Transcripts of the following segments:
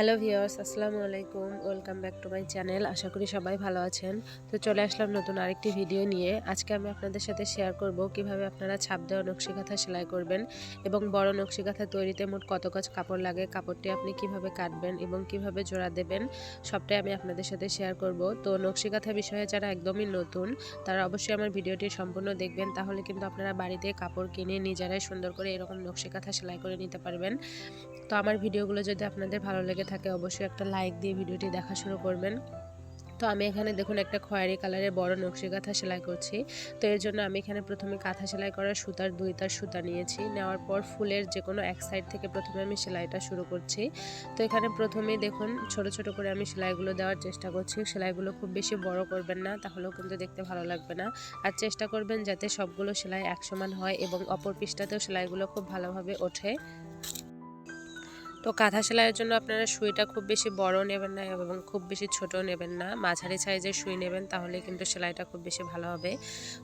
Hello viewers আসসালামু আলাইকুম। Welcome back to my channel. আশা করি সবাই ভালো আছেন। তো চলে আসলাম নতুন আরেকটি ভিডিও নিয়ে। আজকে আমি আপনাদের সাথে শেয়ার করব কীভাবে আপনারা ছাপ দেওয়া নকশি কাঁথা সেলাই করবেন এবং বড় নকশি কাঁথা তৈরিতে মোট কত কাজ কাপড় লাগে, কাপড়টি আপনি কীভাবে কাটবেন এবং কীভাবে জোড়া দেবেন, সবটাই আমি আপনাদের সাথে শেয়ার করব। তো নকশি কাঁথা বিষয়ে যারা একদমই নতুন, তারা অবশ্যই আমার ভিডিওটি সম্পূর্ণ দেখবেন। তাহলে কিন্তু আপনারা বাড়িতে কাপড় কিনে নিজেরাই সুন্দর করে এরকম নকশি কাঁথা সেলাই করে নিতে পারবেন। তো আমার ভিডিওগুলো যদি আপনাদের ভালো লেগে থাকে, অবশ্যই একটা লাইক দিয়ে ভিডিওটি দেখা শুরু করবেন। তো আমি এখানে দেখুন একটা খয়েরি কালারের বড় নকশি কাঁথা সেলাই করছি। তো এর জন্য আমি এখানে প্রথমে কাঁথা সেলাই করার সুতার দুই তার সুতা নিয়েছি। নেওয়ার পর ফুলের যে কোনো এক সাইড থেকে প্রথমে আমি সেলাইটা শুরু করছি। তো এখানে প্রথমেই দেখুন ছোট ছোট করে আমি সেলাইগুলো দেওয়ার চেষ্টা করছি। সেলাইগুলো খুব বেশি বড় করবেন না, তাহলেও কিন্তু দেখতে ভালো লাগবে না। আর চেষ্টা করবেন যাতে সবগুলো সেলাই এক সমান হয় এবং অপর পৃষ্ঠাতেও সেলাইগুলো খুব ভালোভাবে ওঠে। তো কাঁথা সেলাইয়ের জন্য আপনারা সুইটা খুব বেশি বড় নেবেন না এবং খুব বেশি ছোট নেবেন না। মাঝারি সাইজের সুই নেবেন, তাহলে কিন্তু সেলাইটা খুব বেশি ভালো হবে।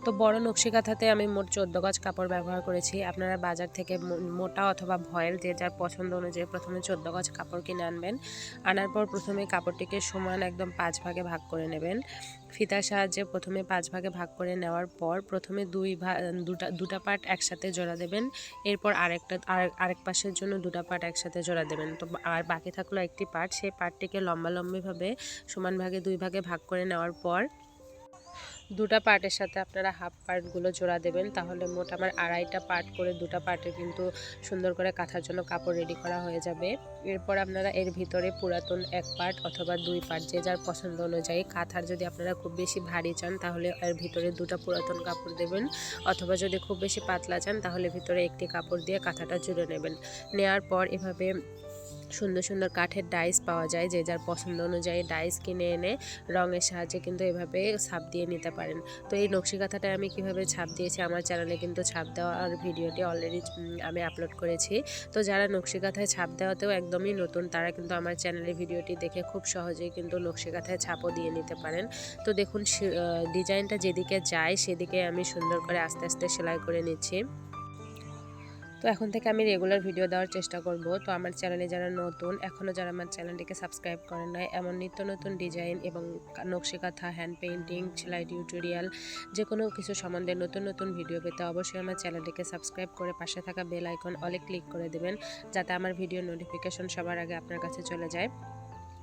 তো বড় নকশি কাঁথাতে আমি মোট চোদ্দ গজ কাপড় ব্যবহার করেছি। আপনারা বাজার থেকে মোটা অথবা ভয়েল যে যার পছন্দ অনুযায়ী প্রথমে চোদ্দ গজ কাপড় কিনে আনবেন। আনার পর প্রথমে কাপড়টিকে সমান একদম পাঁচ ভাগে ভাগ করে নেবেন। ফিতার সাহায্যে প্রথমে পাঁচ ভাগে ভাগ করে নেওয়ার পর প্রথমে দুই দুটা দুটা পার্ট একসাথে জোড়া দেবেন। এরপর আরেকটা আরেক পাশের জন্য দুটা পার্ট একসাথে জোড়া দেবেন। তো আর বাকি থাকল একটি পার্ট। সেই পার্টটিকে লম্বালম্বিভাবে সমান ভাগে দুই ভাগে ভাগ করে নেওয়ার পর দুটা পার্টের সাথে আপনারা হাফ পার্টগুলো জোড়া দেবেন। তাহলে মোট আমার আড়াইটা পার্ট করে দুটা পার্টে কিন্তু সুন্দর করে কাঁথার জন্য কাপড় রেডি করা হয়ে যাবে। এরপর আপনারা এর ভিতরে পুরাতন এক পার্ট অথবা দুই পার্ট যে যার পছন্দ অনুযায়ী কাঁথার যদি আপনারা খুব বেশি ভারী চান, তাহলে এর ভিতরে দুটা পুরাতন কাপড় দেবেন। অথবা যদি খুব বেশি পাতলা চান, তাহলে ভিতরে একটি কাপড় দিয়ে কাঁথাটা জুড়ে নেবেন। নেওয়ার পর এভাবে সুন্দর সুন্দর কাঠের ডাইস পাওয়া যায়, যে যার পছন্দ অনুযায়ী ডাইস কিনে এনে রঙের সাহায্যে কিন্তু এভাবে ছাপ দিয়ে নিতে পারেন। তো এই নকশি কাঁথাটা আমি কীভাবে ছাপ দিয়েছি, আমার চ্যানেলে কিন্তু ছাপ দেওয়ার ভিডিওটি অলরেডি আমি আপলোড করেছি। তো যারা নকশি কাঁথায় ছাপ দেওয়াতেও একদমই নতুন, তারা কিন্তু আমার চ্যানেলে ভিডিওটি দেখে খুব সহজেই কিন্তু নকশি কাঁথায় ছাপও দিয়ে নিতে পারেন। তো দেখুন ডিজাইনটা যেদিকে যায়, সেদিকে আমি সুন্দর করে আস্তে আস্তে সেলাই করে নিচ্ছি। তো এখন থেকে আমি রেগুলার ভিডিও দেওয়ার চেষ্টা করব। তো আমার চ্যানেলে যারা নতুন এখনও যারা আমার চ্যানেলটিকে সাবস্ক্রাইব করেন নাই, এমন নিত্য নতুন ডিজাইন এবং নকশি কাঁথা হ্যান্ড পেন্টিং সেলাই টিউটোরিয়াল যে কোনো কিছু সম্বন্ধে নতুন নতুন ভিডিও পেতে অবশ্যই আমার চ্যানেলটিকে সাবস্ক্রাইব করে পাশে থাকা বেল আইকন অলে ক্লিক করে দেবেন, যাতে আমার ভিডিও নোটিফিকেশন সবার আগে আপনার কাছে চলে যায়।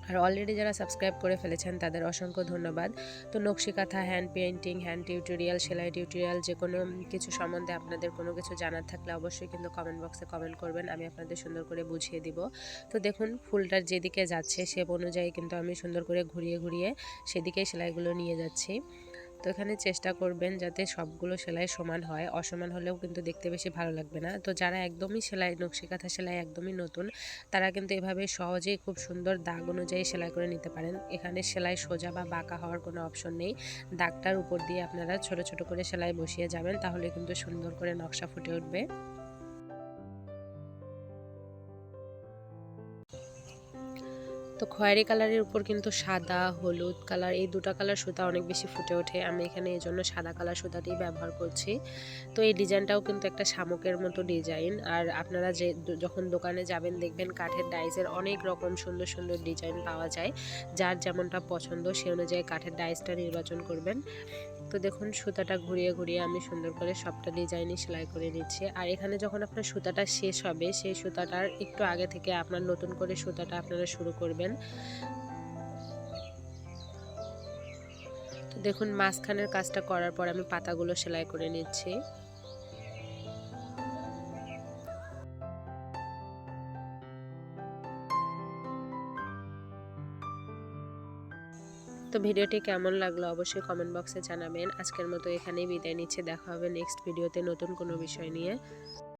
আর অলরেডি যারা সাবস্ক্রাইব করে ফেলেছেন, তাদের অসংখ্য ধন্যবাদ। তো নকশি কাঁথা হ্যান্ড পেন্টিং হ্যান্ড টিউটোরিয়াল সেলাই টিউটোরিয়াল যে কোনো কিছু সম্বন্ধে আপনাদের কোনো কিছু জানার থাকলে অবশ্যই কিন্তু কমেন্ট বক্সে কমেন্ট করবেন, আমি আপনাদের সুন্দর করে বুঝিয়ে দিব। তো দেখুন, ফুলটার যেদিকে যাচ্ছে, সে অনুযায়ী কিন্তু আমি সুন্দর করে ঘুরিয়ে ঘুরিয়ে সেদিকেই সেলাইগুলো নিয়ে যাচ্ছি। তো এখানে চেষ্টা করবেন যাতে সবগুলো সেলাই সমান হয়। অসমান হলেও কিন্তু দেখতে বেশি ভালো লাগবে না। তো যারা একদমই সেলাই, নকশি কাঁথা সেলাই একদমই নতুন, তারা কিন্তু এভাবে সহজেই খুব সুন্দর দাগ অনুযায়ী সেলাই করে নিতে পারেন। এখানে সেলাই সোজা বা বাঁকা হওয়ার কোনো অপশন নেই। দাগটার উপর দিয়ে আপনারা ছোট ছোট করে সেলাই বসিয়ে যাবেন, তাহলে কিন্তু সুন্দর করে নকশা ফুটে উঠবে। তো খয়েরি কালারের উপর কিন্তু সাদা, হলুদ কালার, এই দুটা কালার সুতা অনেক বেশি ফুটে ওঠে। আমি এখানে এই জন্য সাদা কালার সুতাটি ব্যবহার করছি। তো এই ডিজাইনটাও কিন্তু একটা শামুকের মতো ডিজাইন। আর আপনারা যে যখন দোকানে যাবেন দেখবেন কাঠের ডাইসের অনেক রকম সুন্দর সুন্দর ডিজাইন পাওয়া যায়। যার যেমনটা পছন্দ সে অনুযায়ী কাঠের ডাইসটা নির্বাচন করবেন। তো দেখুন, সুতাটা ঘুরিয়ে ঘুরিয়ে আমি সুন্দর করে সবটা ডিজাইনই সেলাই করে নিচ্ছি। আর এখানে যখন আপনার সুতাটা শেষ হবে, সেই সুতাটার একটু আগে থেকে আপনার নতুন করে সুতাটা আপনারা শুরু করবেন। তো দেখুন, মাঝখানের কাজটা করার পর আমি পাতাগুলো সেলাই করে নিচ্ছি। তো ভিডিওটি কেমন লাগল অবশ্যই কমেন্ট বক্সে জানাবেন। আজকের মতো এখানেই বিদায় নিচ্ছে। দেখা হবে নেক্সট ভিডিওতে নতুন কোনো বিষয় নিয়ে।